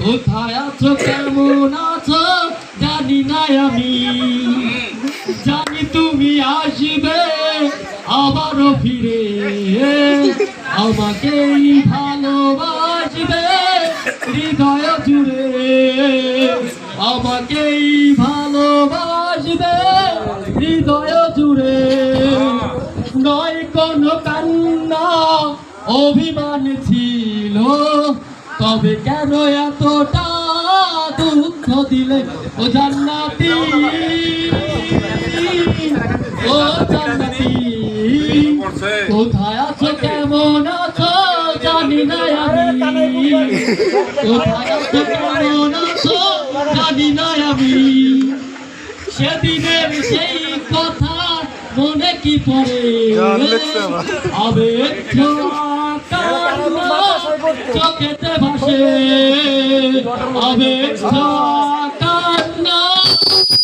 কোথায় আছো কেমন জানি তুমি আসবে আবারও ফিরে আমাকেই ভালোবাসবে হৃদয় জুড়ে আমাকেই ভালোবাসবে নয় কোনো কান্না, অভিমান ছিল। তবে কেন এতটা দুঃখ দিলে? ও জান্নাতি। ও জান্নাতি। কোথায় আছো? কেমন আছো? জানি না আমি। কোথায় আছো? কেমন আছো? জানি না আমি। সেদিনের সেই কথা মনে কি পড়ে? আবেগ চোখেতে ভাসে। আবেগ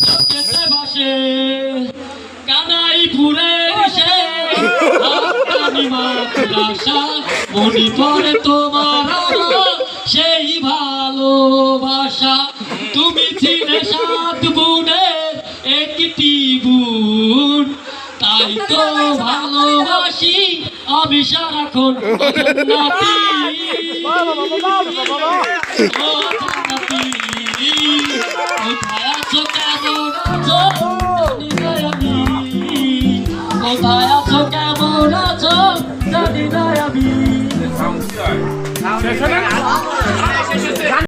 চোখেতে ভাসে। কানাই পুরে মনে পড়ে তোমার সেই ভালোবাসা। তুমি ছিলে সাত বোনের আমি তো ভালোবাসি আমি সারাক্ষণ কোথায় আছো কেমন কোথায় আছো কেমন আছো? জানি না আমি।